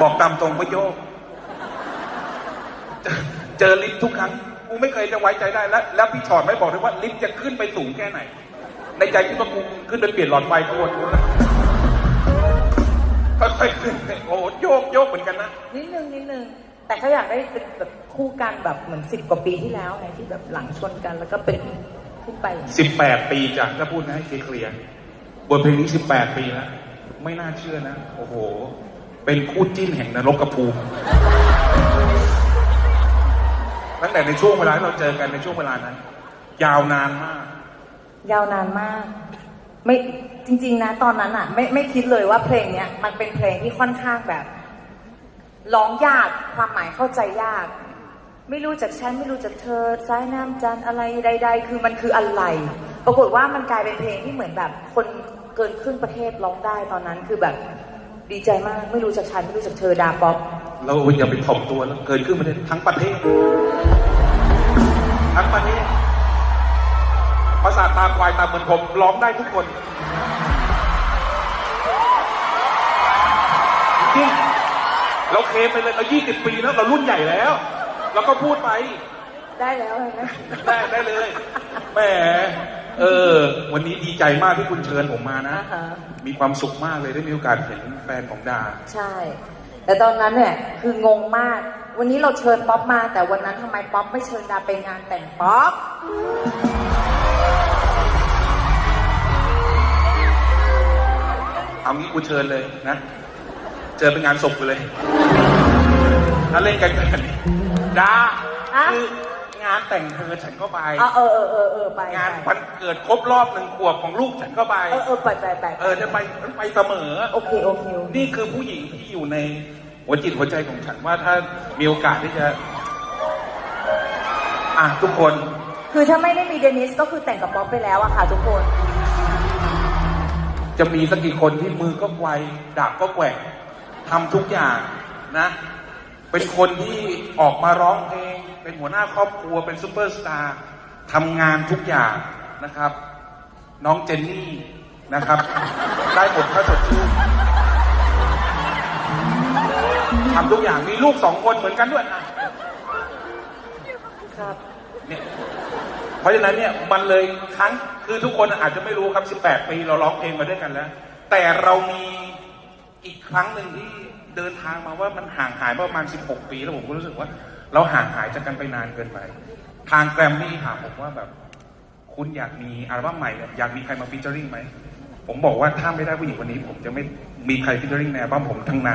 บอกตามตรงว่าโยกเจอเจอลิฟต์ทุกครั้งกูไม่เคยจะไว้ใจได้แล้ว แล้วพี่ชอดไม่บอกด้วยว่าลิฟต์จะขึ้นไปสูงแค่ไหน ในใจคิดว่ากูขึ้นไปเปลี่ยนหลอดไฟกูวนกูนะค่อยๆขึ้นโอ้โหโยกโยกเหมือนกันนะนิดนึงนิดนึงแต่เขาอยากได้เป็นแบบคู่กันแบบเหมือนสิบกว่าปีที่แล้วไงที่แบบหลังชนกันแล้วก็เป็นขึ้นไปอย่างนี้สิบแปดปีจ้ะถ้าพูดนะให้เคลียร์ๆบทเพลงนี้สิบแปดปีแล้วไม่น่าเชื่อนะ โอ้โห เป็นคู่จิ้นแห่งนรกกระภูมิตั้งแต่ในช่วงเวลาที่เราเจอกันในช่วงเวลานั้น ยาวนานมาก ยาวนานมาก ไม่จริง ๆ นะ ตอนนั้นอะ ไม่ไม่คิดเลยว่าเพลงเนี้ยมันเป็นเพลงที่ค่อนข้างแบบร้องยากความหมายเข้าใจยาก ไม่รู้จากฉันไม่รู้จากเธอสายน้ำจันอะไรใด ๆ คือมันคืออะไร ปรากฏว่ามันกลายเป็นเพลงที่เหมือนแบบ คนเกินครึ่งประเทศร้องได้ตอนนั้นคือแบบ ดีใจมากไม่รู้จากฉันไม่รู้จากเธอดาป๊อปเราอย่าไปถ่อมตัวแล้วเกินขึ้นประเทศทั้งประเทศทั้งประเทศภาษาตาควายตาเหมือนผมร้องได้ทุกคนจริงๆเราเคลมไปเลยเรา20ปีแล้วเรารุ่นใหญ่แล้วเราก็พูดไป ได้แล้วเห็นไหมได้ได้เลยแหม เออ วันนี้ดีใจมากที่คุณเชิญผมมานะอ่าฮะมีความสุขมากเลยได้มีโอกาสเห็นแฟนของดา ใช่ แต่ตอนนั้นเนี่ยคืองงมาก วันนี้เราเชิญป๊อปมา แต่วันนั้นทำไมป๊อปไม่เชิญดาไปงานแต่งป๊อปเอางี้กูเชิญเลยนะ เจอเป็นงานศพกูเลยถ้าเล่นกันกันดา อะคือ งานแต่งเธอฉันก็ไป อะเออเออเออเออไปงานไปวันเกิดครบรอบหนึ่งขวบของลูกฉันก็ไป เออเออไปไปไปเออจะไปไปเสมอ โอเคโอเคโอเคนี่คือผู้หญิงที่อยู่ในหัวจิตหัวใจของฉันว่าถ้ามีโอกาสที่จะ อะทุกคน คือถ้าไม่ได้มีเดนิสก็คือแต่งกับป๊อปไปแล้วอะค่ะทุกคน จะมีสักกี่คนที่มือก็ไวดาบก็แกว่งทำทุกอย่างนะ เป็นคนที่ออกมาร้องเพลง เป็นหัวหน้าครอบครัวเป็นซูเปอร์สตาร์ทำงานทุกอย่างนะครับ น้องเจนนี่นะครับ ได้หมดถ้าสดชื่นทำทุกอย่างมีลูกสองคนเหมือนกันด้วยอะครับเนี่ยเพราะฉะนั้นเนี่ยมันเลยครั้งคือทุกคนอาจจะไม่รู้ครับ 18 ปีเราร้องเพลงมาด้วยกันแล้ว แต่เรามีอีกครั้งหนึ่งที่เดินทางมาว่ามันห่างหายมาประมาณ 16 ปีแล้วผมก็รู้สึกว่า เราห่างหายจากกันไปนานเกินไป ทางแกรมมี่ถามผมว่าแบบ คุณอยากมีอัลบั้มใหม่อยากมีใครมาฟีเจอริ่งไหม ผมบอกว่าถ้าไม่ได้ผู้หญิงคนนี้ ผมจะไม่มีใครฟีเจอริ่งในอัลบั้มผมทั้งนั้น